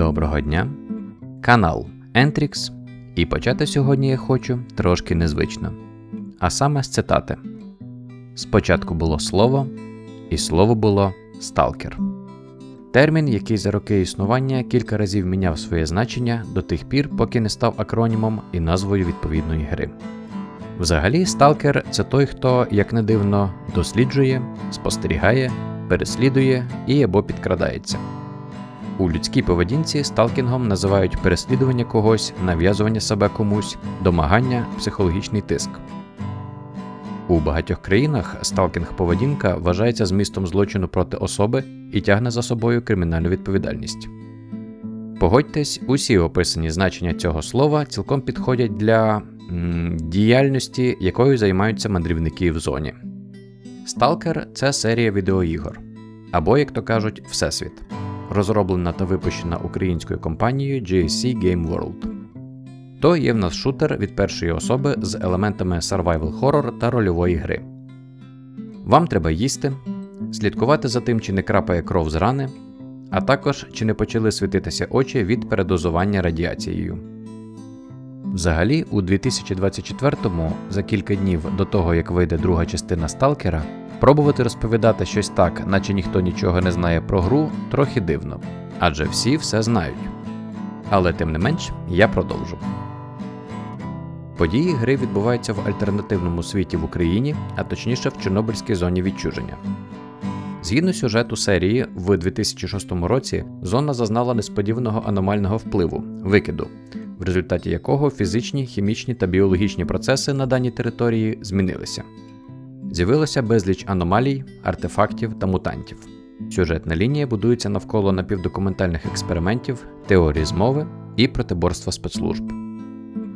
Доброго дня! Канал Entrix. І почати сьогодні я хочу трошки незвично. А саме з цитати: Спочатку було слово, і слово було сталкер. Термін, який за роки існування кілька разів міняв своє значення до тих пір, поки не став акронімом і назвою відповідної гри. Взагалі, сталкер це той, хто, як не дивно, досліджує, спостерігає, переслідує і або підкрадається. У людській поведінці сталкінгом називають переслідування когось, нав'язування себе комусь, домагання, психологічний тиск. У багатьох країнах сталкінг поведінка вважається змістом злочину проти особи і тягне за собою кримінальну відповідальність. Погодьтесь, усі описані значення цього слова цілком підходять для м, діяльності, якою займаються мандрівники в зоні. Сталкер це серія відеоігор, або, як то кажуть, Всесвіт, розроблена та випущена українською компанією GSC Game World. То є в нас шутер від першої особи з елементами survival horror та рольової гри. Вам треба їсти, слідкувати за тим, чи не крапає кров з рани, а також чи не почали світитися очі від передозування радіацією. Взагалі, у 2024-му, за кілька днів до того, як вийде друга частина Сталкера, пробувати розповідати щось так, наче ніхто нічого не знає про гру, трохи дивно, адже всі все знають. Але тим не менш, я продовжу. Події гри відбуваються в альтернативному світі в Україні, а точніше в Чорнобильській зоні відчуження. Згідно сюжету серії, в 2006 році зона зазнала несподіваного аномального впливу викиду, в результаті якого фізичні, хімічні та біологічні процеси на даній території змінилися. З'явилося безліч аномалій, артефактів та мутантів. Сюжетна лінія будується навколо напівдокументальних експериментів, теорії змови і протиборства спецслужб.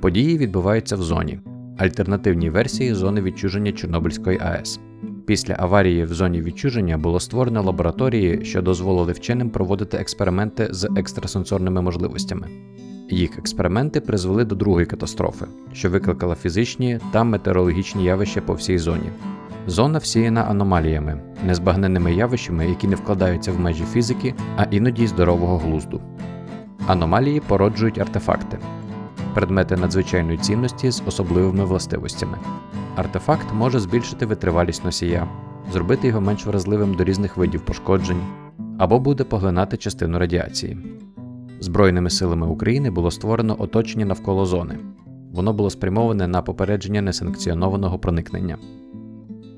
Події відбуваються в зоні, альтернативній версії зони відчуження Чорнобильської АЕС. Після аварії в зоні відчуження було створено лабораторії, що дозволили вченим проводити експерименти з екстрасенсорними можливостями. Їх експерименти призвели до другої катастрофи, що викликала фізичні та метеорологічні явища по всій зоні. Зона всіяна аномаліями, незбагненними явищами, які не вкладаються в межі фізики, а іноді й здорового глузду. Аномалії породжують артефакти, предмети надзвичайної цінності з особливими властивостями. Артефакт може збільшити витривалість носія, зробити його менш вразливим до різних видів пошкоджень, або буде поглинати частину радіації. Збройними силами України було створено оточення навколо зони. Воно було спрямоване на попередження несанкціонованого проникнення.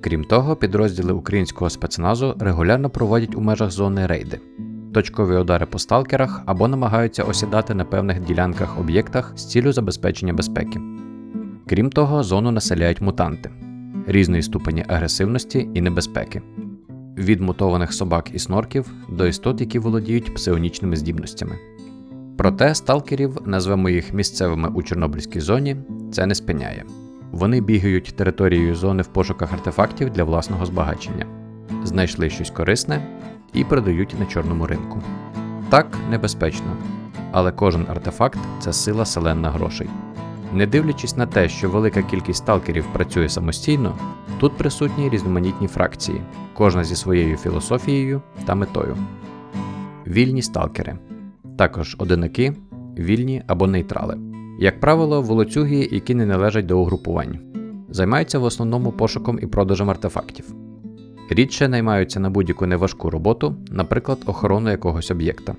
Крім того, підрозділи українського спецназу регулярно проводять у межах зони рейди, точкові удари по сталкерах або намагаються осідати на певних ділянках об'єктах з ціллю забезпечення безпеки. Крім того, зону населяють мутанти різної ступені агресивності і небезпеки, від мутованих собак і снорків до істот, які володіють псионічними здібностями. Проте сталкерів, назвемо їх місцевими у Чорнобильській зоні, це не спиняє. Вони бігають територією зони в пошуках артефактів для власного збагачення, знайшли щось корисне і продають на чорному ринку. Так небезпечно, але кожен артефакт це сила селена грошей. Не дивлячись на те, що велика кількість сталкерів працює самостійно, тут присутні різноманітні фракції, кожна зі своєю філософією та метою. Вільні сталкери, також одинаки, вільні або нейтрали. Як правило, волоцюги, які не належать до угрупувань, займаються в основному пошуком і продажем артефактів. Рідше наймаються на будь-яку неважку роботу, наприклад, охорону якогось об'єкта.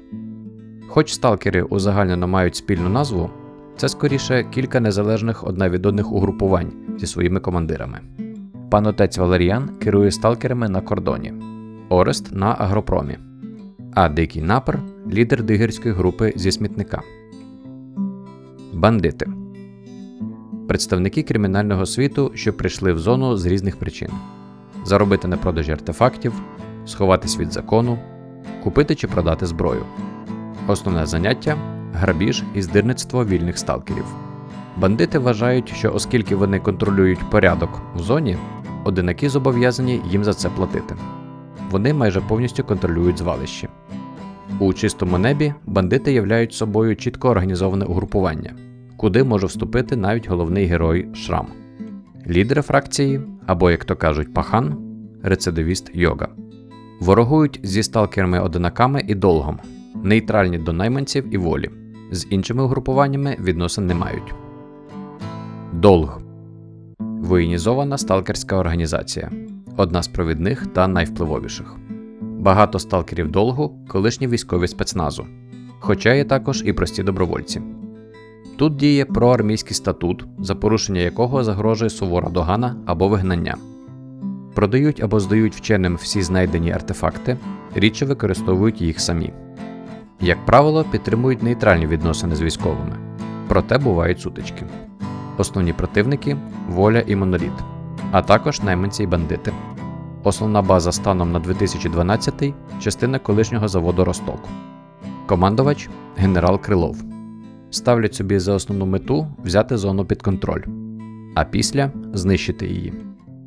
Хоч сталкери узагальнено мають спільну назву, це скоріше кілька незалежних одна від одних угрупувань зі своїми командирами. Пан отець Валеріан керує сталкерами на кордоні, Орест на агропромі, а Дикий Напер лідер дигерської групи зі смітника. Бандити представники кримінального світу, що прийшли в зону з різних причин: заробити на продажі артефактів, сховатись від закону, купити чи продати зброю. Основне заняття грабіж і здирництво вільних сталкерів. Бандити вважають, що оскільки вони контролюють порядок в зоні, одинаки зобов'язані їм за це платити. Вони майже повністю контролюють звалищі. У чистому небі бандити являють собою чітко організоване угрупування, куди може вступити навіть головний герой Шрам, лідери фракції, або, як то кажуть, пахан, рецидивіст йога. Ворогують зі сталкерами одинаками і долгом, нейтральні до найманців і волі. З іншими угрупуваннями відносин не мають. Долг воєнізована сталкерська організація, одна з провідних та найвпливовіших. Багато сталкерів долгу колишні військові спецназу, хоча є також і прості добровольці. Тут діє проармійський статут, за порушення якого загрожує сувора догана або вигнання. Продають або здають вченим всі знайдені артефакти, рідше використовують їх самі. Як правило, підтримують нейтральні відносини з військовими, проте бувають сутички. Основні противники воля і моноліт, а також найманці і бандити. Основна база станом на 2012 частина колишнього заводу Росток. Командувач генерал Крилов. Ставлять собі за основну мету взяти зону під контроль, а після знищити її.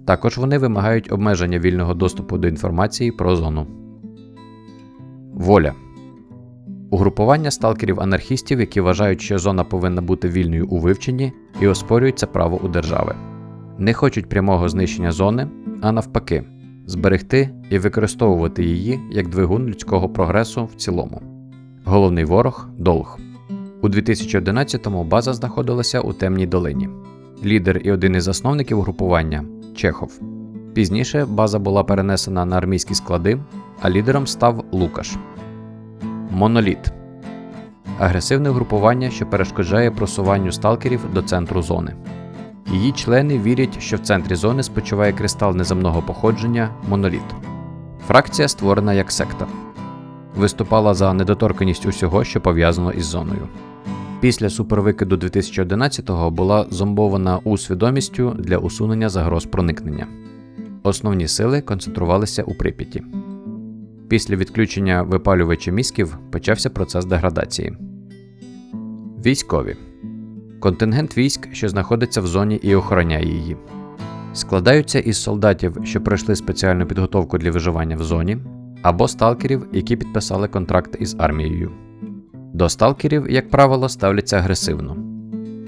Також вони вимагають обмеження вільного доступу до інформації про зону. Воля угрупування сталкерів-анархістів, які вважають, що зона повинна бути вільною у вивченні і оспорюють це право у держави. Не хочуть прямого знищення зони, а навпаки, зберегти і використовувати її як двигун людського прогресу в цілому. Головний ворог долг. У 2011-му база знаходилася у темній долині. Лідер і один із засновників угрупування Чехов. Пізніше база була перенесена на армійські склади, а лідером став Лукаш. Моноліт агресивне групування, що перешкоджає просуванню сталкерів до центру зони. Її члени вірять, що в центрі зони спочиває кристал неземного походження моноліт. Фракція створена як секта. Виступала за недоторканність усього, що пов'язано із зоною. Після супервикиду 2011-го була зомбована у свідомістю для усунення загроз проникнення. Основні сили концентрувалися у Прип'яті. Після відключення випалювача мізків почався процес деградації. Військові контингент військ, що знаходиться в зоні і охороняє її. Складаються із солдатів, що пройшли спеціальну підготовку для виживання в зоні, або сталкерів, які підписали контракт із армією. До сталкерів, як правило, ставляться агресивно,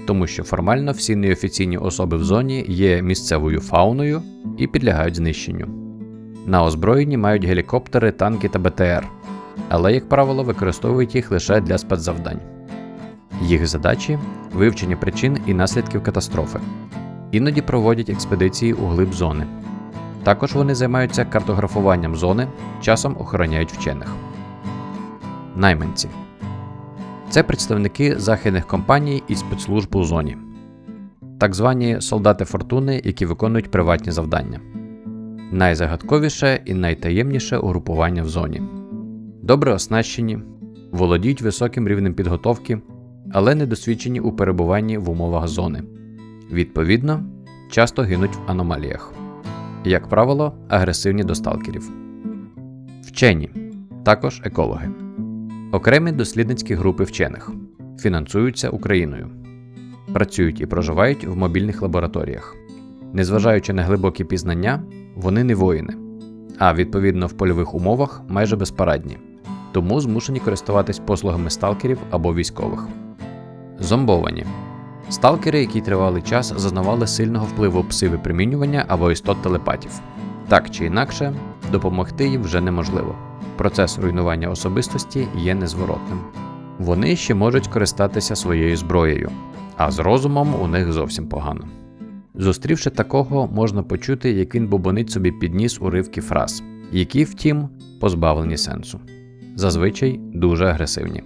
тому що формально всі неофіційні особи в зоні є місцевою фауною і підлягають знищенню. На озброєнні мають гелікоптери, танки та БТР, але, як правило, використовують їх лише для спецзавдань. Їх задачі вивчення причин і наслідків катастрофи. Іноді проводять експедиції у глиб зони. Також вони займаються картографуванням зони, часом охороняють вчених. Найманці це представники західних компаній і спецслужб у зоні, так звані солдати фортуни, які виконують приватні завдання. Найзагадковіше і найтаємніше угрупування в зоні. Добре оснащені, володіють високим рівнем підготовки, але недосвідчені у перебуванні в умовах зони. Відповідно, часто гинуть в аномаліях. Як правило, агресивні до сталкерів. Вчені також екологи. Окремі дослідницькі групи вчених фінансуються Україною, працюють і проживають в мобільних лабораторіях. Незважаючи на глибокі пізнання, вони не воїни, а відповідно в польових умовах майже безпарадні, тому змушені користуватись послугами сталкерів або військових. Зомбовані сталкери, які тривалий час зазнавали сильного впливу пси-випромінювання або істот телепатів. Так чи інакше, допомогти їм вже неможливо. Процес руйнування особистості є незворотним. Вони ще можуть користатися своєю зброєю, а з розумом у них зовсім погано. Зустрівши такого, можна почути, як він бубонить собі підніс уривки фраз, які, втім, позбавлені сенсу, зазвичай дуже агресивні.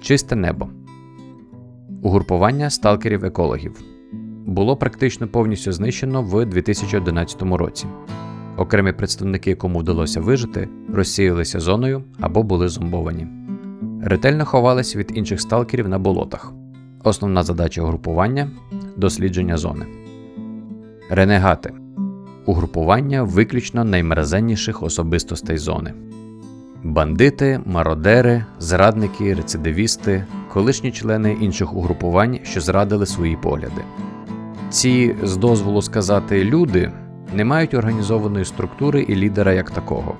Чисте небо угрупування сталкерів-екологів було практично повністю знищено в 2011 році. Окремі представники, кому вдалося вижити, розсіялися зоною або були зомбовані. Ретельно ховались від інших сталкерів на болотах. Основна задача угрупування дослідження зони. Ренегати угрупування виключно наймерзенніших особистостей зони. Бандити, мародери, зрадники, рецидивісти, колишні члени інших угрупувань, що зрадили свої погляди. Ці, з дозволу сказати, люди не мають організованої структури і лідера як такого.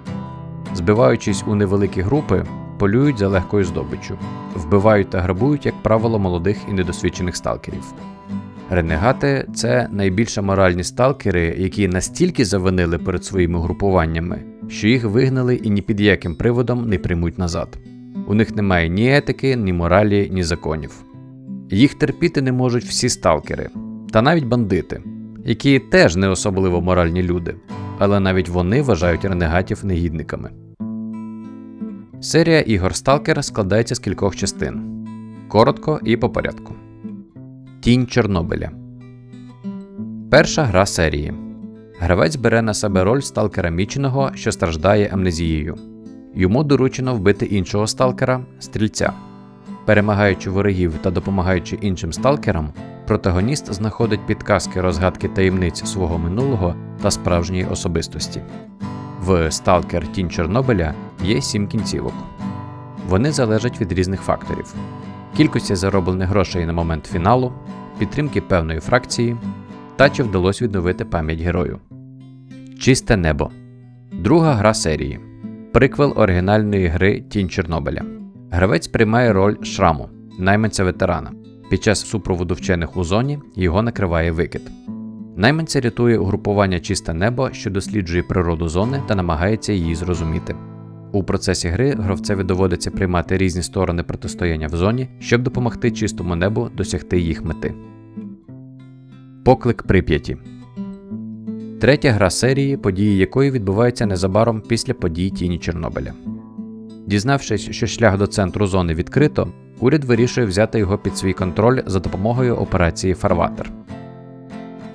Збиваючись у невеликі групи, полюють за легкою здобиччю, вбивають та грабують, як правило, молодих і недосвідчених сталкерів. Ренегати це найбільш моральні сталкери, які настільки завинили перед своїми групуваннями, що їх вигнали і ні під яким приводом не приймуть назад. У них немає ні етики, ні моралі, ні законів. Їх терпіти не можуть всі сталкери, та навіть бандити, які теж не особливо моральні люди, але навіть вони вважають ренегатів негідниками. Серія ігор Сталкер складається з кількох частин. Коротко і по порядку. Тінь Чорнобиля. Перша гра серії. Гравець бере на себе роль сталкера міченого, що страждає амнезією. Йому доручено вбити іншого сталкера стрільця. Перемагаючи ворогів та допомагаючи іншим сталкерам, протагоніст знаходить підказки розгадки таємниць свого минулого та справжньої особистості. В Сталкер Тінь Чорнобиля є сім кінцівок. Вони залежать від різних факторів: кількості зароблених грошей на момент фіналу, підтримки певної фракції та чи вдалося відновити пам'ять герою. Чисте небо. Друга гра серії. Приквел оригінальної гри Тінь Чорнобиля. Гравець приймає роль шраму, найманця ветерана. Під час супроводу вчених у зоні його накриває викид. Найманця рятує угрупування Чисте небо, що досліджує природу зони та намагається її зрозуміти. У процесі гри гравцеві доводиться приймати різні сторони протистояння в зоні, щоб допомогти чистому небу досягти їх мети. Поклик Прип'яті Третя гра серії, події якої відбуваються незабаром після подій Тіні Чорнобиля. Дізнавшись, що шлях до центру зони відкрито, уряд вирішує взяти його під свій контроль за допомогою операції Фарватер.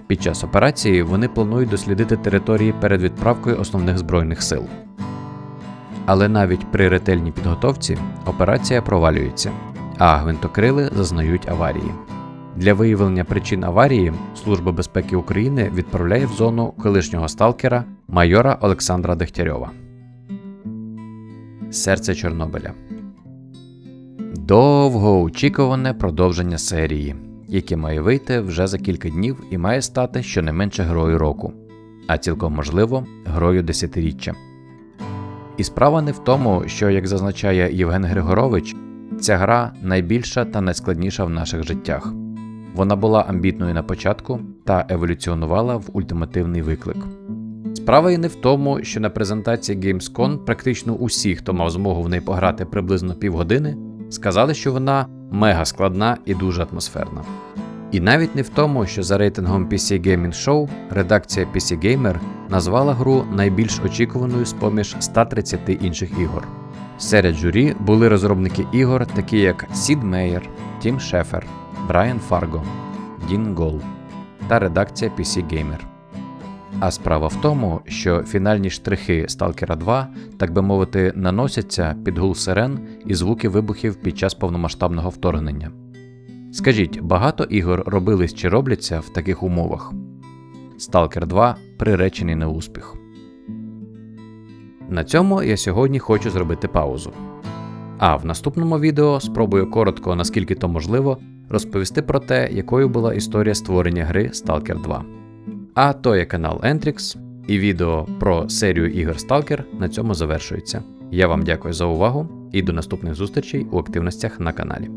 Під час операції вони планують дослідити території перед відправкою основних збройних сил. Але навіть при ретельній підготовці операція провалюється, а гвинтокрили зазнають аварії. Для виявлення причин аварії Служба безпеки України відправляє в зону колишнього сталкера майора Олександра Дегтярьова. Серце Чорнобиля довгоочікуване продовження серії, яке має вийти вже за кілька днів і має стати щонайменше грою року, а цілком можливо грою десятиріччя. І справа не в тому, що, як зазначає Євген Григорович, ця гра найбільша та найскладніша в наших життях. Вона була амбітною на початку та еволюціонувала в ультимативний виклик. Справа і не в тому, що на презентації Gamescom практично усі, хто мав змогу в неї пограти приблизно півгодини, сказали, що вона мега складна і дуже атмосферна. І навіть не в тому, що за рейтингом PC Gaming Show редакція PC Gamer назвала гру найбільш очікуваною з поміж 130 інших ігор. Серед журі були розробники ігор, такі як Сід Мейер, Тім Шефер, Брайан Фарго, Дін Гол та редакція PC Gamer. А справа в тому, що фінальні штрихи Stalker 2, так би мовити, наносяться під гул сирен і звуки вибухів під час повномасштабного вторгнення. Скажіть, багато ігор робились чи робляться в таких умовах? Stalker 2 приречений на успіх. На цьому я сьогодні хочу зробити паузу. А в наступному відео спробую коротко, наскільки то можливо, розповісти про те, якою була історія створення гри Stalker 2. А то є канал Entrix, і відео про серію ігор Stalker на цьому завершується. Я вам дякую за увагу і до наступних зустрічей у активностях на каналі.